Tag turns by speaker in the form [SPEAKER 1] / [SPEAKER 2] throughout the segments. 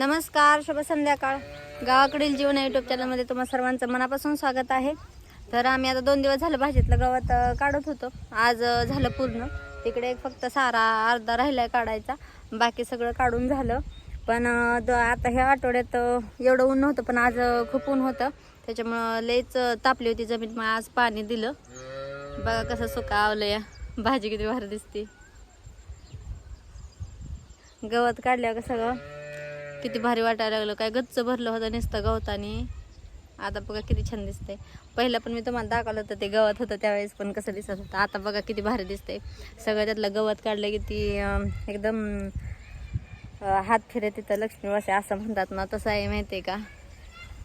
[SPEAKER 1] नमस्कार शुभ संध्याकाळ. गावाकडील जीवन या युट्यूब चॅनलमध्ये तुम्हा सर्वांचं मनापासून स्वागत आहे. तर आम्ही आता दोन दिवस झालं भाजीतलं गवत काढत होतो. आज झालं पूर्ण. तिकडे एक फक्त सारा अर्धा राहिला आहे काढायचा. बाकी सगळं काढून झालं. पण द- आता ह्या आठवड्यात एवढं ऊन नव्हतं पण आज खूप ऊन होतं. त्याच्यामुळं लईच तापली होती जमीन. मग आज पाणी दिलं. बघा कसं सुकावलं या भाजी किती भारी दिसते. गवत काढल्यावर कसं सगळं किती भारी वाटायला लागलं. काय गच्च भरलं होतं नुसतं गवतानी. आता बघा किती छान दिसतंय. पहिलं पण मी तुम्हाला दाखवलं होतं ते गवत होतं त्यावेळेस पण कसं दिसत होतं. आता बघा किती भारी दिसतंय. सगळं त्यातलं गवत काढलं की ती एकदम हात फिरे तिथं लक्ष्मी वसे असं म्हणतात ना तसं आहे माहिती आहे का?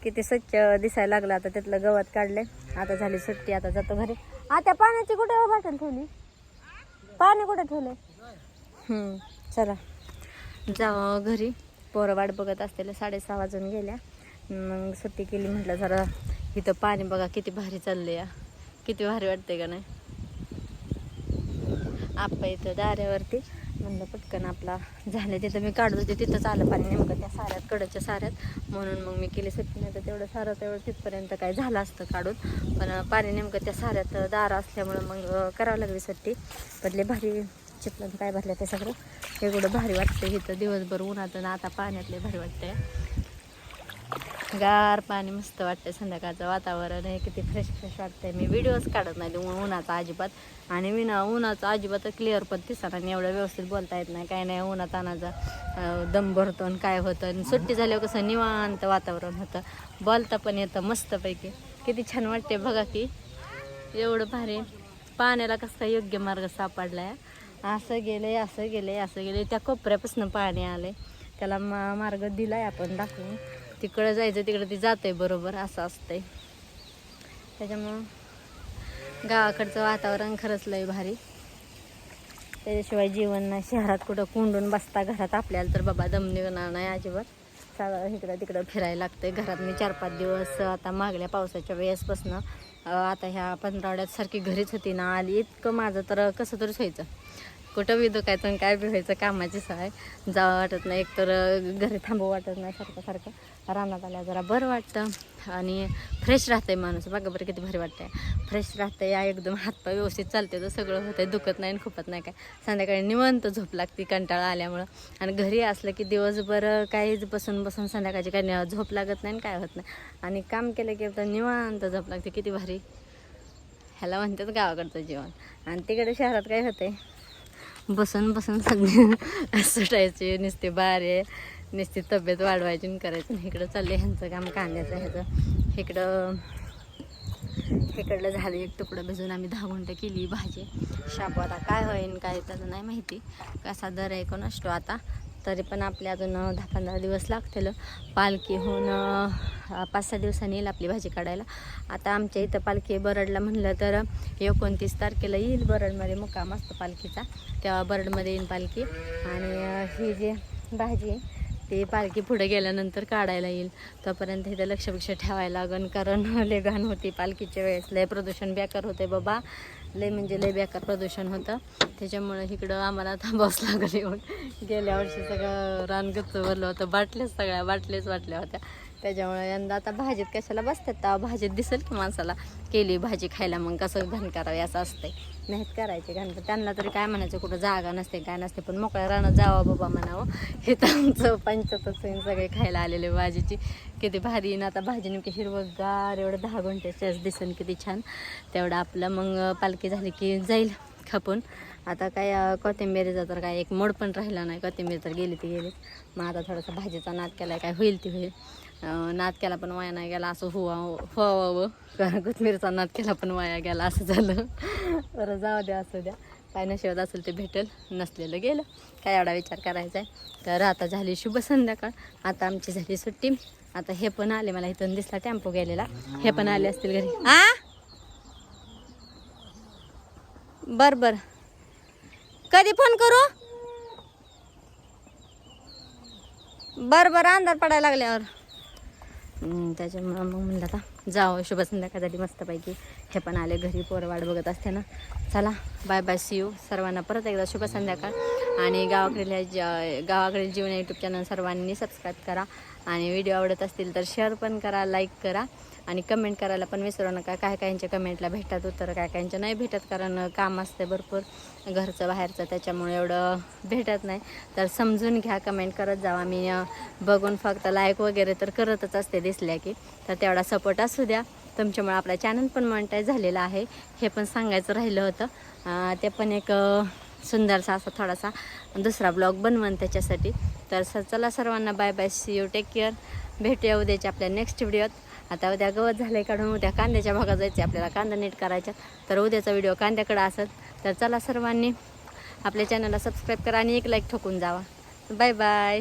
[SPEAKER 1] किती स्वच्छ दिसायला लागलं आता त्यातलं गवत काढलंय. आता झाली सुट्टी आता जातो घरी. आता पाण्याची कुठे बाटल ठेवली? पाणी कुठे ठेवले चला. जाऊ हो घरी. पोरं वाट बघत असलेल्या साडेसहा वाजून गेल्या. मग सुट्टी केली म्हटलं जरा इथं पाणी बघा किती भारी चाललं या किती भारी वाटते का नाही? आपा इथं दाऱ्यावरती म्हणलं पटकन आपला झालं तिथं मी काढत होते तिथंच आलं पाणी नेमकं त्या साऱ्यात कडच्या साऱ्यात. म्हणून मग मी केली सुट्टी नाही तर तेवढं सारं तेवढं तिथपर्यंत काय झालं असतं काढून. पण पाणी नेमकं त्या साऱ्यात दारं असल्यामुळं मग करावं लागली सुट्टी. पडले भारी चिपलं काय भरलं ते सगळं. एवढं भारी वाटतं इथं दिवसभर उन्हात आणि आता पाण्यातले भारी वाटतंय. गार पाणी मस्त वाटतंय संध्याकाळचं वातावरण आहे किती फ्रेश फ्रेश वाटतंय. मी व्हिडिओज काढत नाही उन्हाचा अजिबात. आणि मी ना उन्हाचा अजिबात क्लिअर पण आणि एवढं व्यवस्थित बोलता येत नाही. काय नाही उन्हात आणायचा दम भरतो आणि काय होतं. आणि सुट्टी झाल्यावर कसं निवांत वातावरण होतं. बोलता पण येतं मस्तपैकी. किती छान वाटते बघा की. एवढं भारी. पाण्याला कसा योग्य मार्ग सापडलाय. असं गेले असं गेले असं गेले त्या कोपऱ्यापासून पाणी आले त्याला मा मार्ग दिलाय आपण दाखवून. तिकडं जायचं तिकडं ती जाते बरोबर असं असतंय. त्याच्यामुळं गावाकडचं वातावरण खरंच लय भारी. त्याच्याशिवाय जीवन नाही. शहरात कुठं कुंडून बसता घरात आपल्याला तर बाबा दम निघणार नाही अजिबात. सगळं इकडं तिकडं फिरायला लागतंय. घरात मी चार पाच दिवस आता मागल्या पावसाच्या वेळेसपासून आता ह्या पंधरावड्यात सारखी घरीच होती ना आली. इतकं माझं तर कसं तरीच व्हायचं कुठं बी दुखायचं काय बी व्हायचं कामाची सवय. जावं वाटत नाही एकतर घरी थांबू वाटत नाही सारखं सारखं. रानात आल्या जरा बरं वाटतं. आणि फ्रेश राहतंय माणूस. बघा बरं किती भारी वाटतंय. फ्रेश राहतं या एकदम हातपाय व्यवस्थित चालते तर सगळं होतं दुखत नाही आणि खुपत नाही काय. संध्याकाळी निवंत झोप लागते कंटाळा आल्यामुळं. आणि घरी असलं की दिवसभर काहीच बसून बसून संध्याकाळची काय झोप लागत नाही आणि काय होत नाही. आणि काम केलं की तर निवांत झोप लागते. किती भारी. ह्याला म्हणतात गावाकडचं जीवन. आणि तिकडे शहरात काय होतंय? बसून बसून सगळे सुटायचे नुसते बारे नुसती तब्येत वाढवायची आणि करायची. आणि इकडं चालले ह्यांचं काम कांद्याचं ह्याचं. इकडं इकडलं झालं एक तुकडं भिजून आम्ही दहा घंटे केली भाजी. शापू आता काय होईन काय त्याचं नाही माहिती. कसा दर आहे कोण असतो आता? तरी पण आपले अजून दहा पंधरा दिवस लागतील. पालखी होऊन पाच सहा दिवसांनी येईल आपली भाजी काढायला. आता आमच्या इथं पालखी बरडला म्हणलं तर एकोणतीस तारखेला येईल बरडमध्ये मुक्काम असतो पालखीचा. तेव्हा बरडमध्ये येईल पालखी. आणि ही जी भाजी आहे ते पालखी पुढे गेल्यानंतर काढायला येईल. तोपर्यंत इथं लक्षपेक्षा ठेवायला लागन कारण लय घाण होती पालखीच्या वेळेस. लय प्रदूषण बेकार होते बाबा. लय म्हणजे लय बेकार प्रदूषण होतं. त्याच्यामुळं इकडं आम्हाला थांबावंच लागलं येऊन गेल्या वर्षी सगळं रानगच भरलं होतं. बाटल्याच सगळ्या बाटल्याच वाटल्या होत्या. त्याच्यामुळे यंदा आता भाजीत कशाला बसतात? तेव्हा भाजीत दिसेल की माणसाला? केली भाजी खायला मग कसं घाण करावी असं असतंय. नाहीत करायचे. कारण पण त्यांना तरी काय म्हणायचं कुठं जागा नसते काय नसते. पण मोकळ्या रानात जावं बाबा म्हणावं. हे तर आमचं पंचायतच आहे. सगळे खायला आलेले भाजीची. किती भारी ना आता भाजी नेमकी हिरवगार एवढं दहा घंट्याच्याच दिसन किती छान. तेवढं आपलं मग पालखी झाली की जाईल खपून. आता काय कोथिंबीरीचा तर काय एक मोड पण राहिला नाही. कोथिंबीर तर गेली ती गेली मग आता थोडासा भाजीचा नाद केला काय होईल ती होईल. नाद केला पण वाया नाही गेला असं हुवा व्हावं कारण कोथिंबीरचा नाद केला पण वाया गेला असं झालं. बरं जाऊ द्या असू द्या. काय नशिबात असेल ते भेटेल नसलेलं गेलं. काय एवढा विचार करायचा आहे तर आता झाली शुभ संध्याकाळ. आता आमची झाली सुट्टी. आता हे पण आले मला इथून दिसला टेम्पो गेलेला. हे पण आले असतील घरी. आ? बर बर. कधी फोन करू? बर बर अंधार पडायला लागल्यावर. त्याच्यामुळं मग म्हणलं आता जावं शुभ संध्याकाळसाठी मस्तपैकी. हे पण आले घरी पोरं वाट बघत असते ना. चला बाय बाय सी यू सर्वांना परत एकदा शुभ संध्याकाळ. आणि गावाकडल्या ज- गावाकडील जीवन यूट्यूब चॅनल सर्वांनी सबस्क्राईब करा. आणि व्हिडिओ आवडत असतील तर शेअर पण करा लाईक करा. आणि कमेंट करायला पण विसरू नका. काय काहींच्या कमेंटला भेटतात उत्तर काय काहींच्या नाही भेटत कारण काम असते भरपूर. घरचं बाहेरचं त्याच्यामुळे एवढं भेटत नाही. तर समजून घ्या कमेंट करत जावा. मी बघून फक्त लाईक वगैरे तर करतच असते दिसल्या की. तर तेवढा सपोर्ट असू द्या. तुमच्यामुळे आपला चॅनल पण मॉनिटाईज झालेला आहे. हे पण सांगायचं राहिलं होतं. ते पण एक सुंदरसा असा थोडासा दुसरा ब्लॉग बनवन त्याच्यासाठी. तर सर चला सर्वांना bye bye see you take care भेटूया उद्याच्या आपल्या नेक्स्ट व्हिडिओत आता उद्या गवत झालं काढून उद्या कांद्याच्या भागात जायचे आपल्याला कांदा नीट करायचा तर उद्याचा व्हिडिओ कांद्याकडे असेल तर चला सर्वांनी आपल्या चॅनलला सबस्क्राईब करा आणि एक लाईक ठोकून जावा. Bye bye